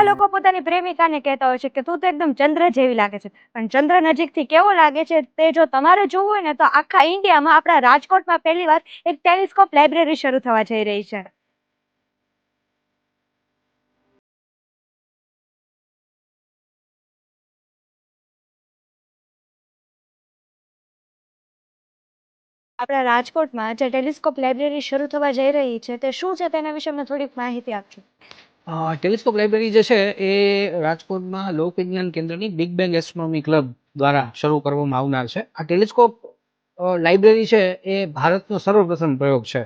ઘણા લોકો પોતાની પ્રેમિકાને કહેતા હોય છે કે તું તો એકદમ ચંદ્ર જેવી લાગે છે. પણ ચંદ્ર નજીકથી કેવો લાગે છે તે જો તમારે જોવું હોય ને તો આખા ઇન્ડિયામાં આપણા રાજકોટમાં પહેલી વાર એક ટેલિસ્કોપ લાઇબ્રેરી શરૂ થવા જઈ રહી છે. આપણા રાજકોટમાં જે ટેલિસ્કોપ લાઇબ્રેરી શરૂ થવા જઈ રહી છે તે શું છે તેના વિશે અમને થોડીક માહિતી આપજો. ટેલિસ્કોપ લાઇબ્રેરી જે છે એ રાજકોટમાં લોક વિજ્ઞાન કેન્દ્રની બિગ બેંગ એસ્ટ્રોનોમી ક્લબ દ્વારા શરૂ કરવામાં આવનાર છે. આ ટેલિસ્કોપ લાઇબ્રેરી છે એ ભારતનો સર્વપ્રથમ પ્રયોગ છે.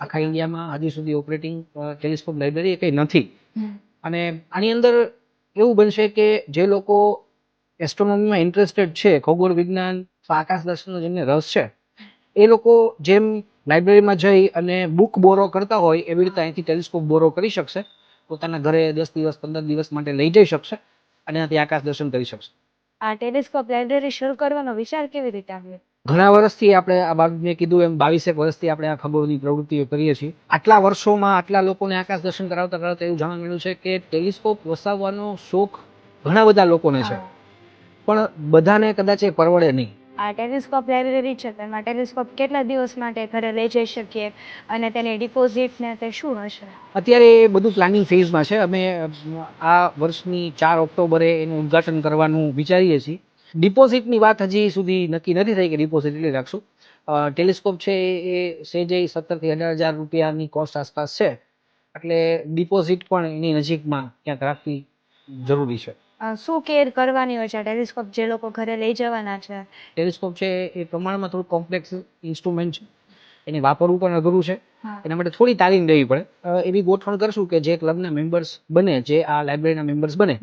આખા ઇન્ડિયામાં હજી સુધી ઓપરેટિંગ ટેલિસ્કોપ લાઇબ્રેરી એ કંઈ નથી. અને આની અંદર એવું બનશે કે જે લોકો એસ્ટ્રોનોમીમાં ઇન્ટરેસ્ટેડ છે ખગોળ વિજ્ઞાન આકાશ દર્શનનો જેમને રસ છે એ લોકો જેમ લાઇબ્રેરીમાં જઈ અને બુક બોરો કરતા હોય એવી રીતે અહીંથી ટેલિસ્કોપ બોરો કરી શકશે. પોતાના ઘરે દસ દિવસ પંદર દિવસ માટે લઈ જઈ શકશે અને ત્યાંથી આકાશ દર્શન કરી શકશે. આ ટેલિસ્કોપ લાઇબ્રેરી શરૂ કરવાનો વિચાર કેવી રીતે આવ્યો? ઘણા વર્ષથી આપણે આ બાબત મેં કીધું એમ બાવીસેક વર્ષથી આપણે આ ખબરની પ્રવૃત્તિઓ કરીએ છીએ. આટલા વર્ષોમાં આટલા લોકોને આકાશ દર્શન કરાવતા કરાવતા એવું જાણવા મળ્યું છે કે ટેલિસ્કોપ વસાવવાનો શોખ ઘણા બધા લોકોને છે. પણ બધાને કદાચ એ પરવડે નહીં. આ ટેલિસ્કોપ લાઇબ્રેરી છે તેમાં ટેલિસ્કોપ કેટલા દિવસ માટે ઘરે લઈ જઈ શકીએ અને તેની ડિપોઝિટ ને તે શું હશે? અત્યારે એ બધું પ્લાનિંગ ફેઝમાં છે. અમે આ વર્ષની ચાર ઓક્ટોબરે એનું ઉદ્ઘાટન કરવાનું વિચારીએ છીએ. ડિપોઝિટની વાત હજી સુધી નક્કી નથી થઈ કે ડિપોઝિટ એટલી રાખશું. ટેલિસ્કોપ છે એ સેજે સત્તરથી અઢાર હજાર રૂપિયાની કોસ્ટ આસપાસ છે. એટલે ડિપોઝિટ પણ એની નજીકમાં ક્યાંક રાખવી જરૂરી છે. શું કેર કરવાની હોય છે? ટેલિસ્કોપ જે લોકો ઘરે લઈ જવાના છે. ટેલિસ્કોપ છે એ પ્રમાણમાં થોડું કોમ્પ્લેક્સ ઇન્સ્ટ્રુમેન્ટ છે. એને વાપરવું પણ અઘરું છે. એના માટે થોડી તાલીમ લેવી પડે. એવી ગોઠવણ કરશું કે જે ક્લબના મેમ્બર્સ બને જે આ લાઇબ્રેરીના મેમ્બર્સ બને.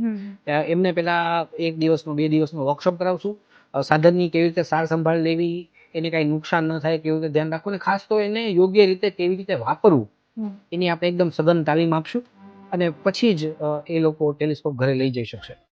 એમને પેલા એક દિવસનો બે દિવસનો વર્કશોપ કરાવશું. સાધનની કેવી રીતે સાર સંભાળ લેવી એને કાંઈ નુકસાન ન થાય કેવી રીતે ધ્યાન રાખવું. અને ખાસ તો એને યોગ્ય રીતે કેવી રીતે વાપરવું એની આપણે એકદમ સઘન તાલીમ આપશું. અને પછી જ એ લોકો ટેલિસ્કોપ ઘરે લઈ જઈ શકશે.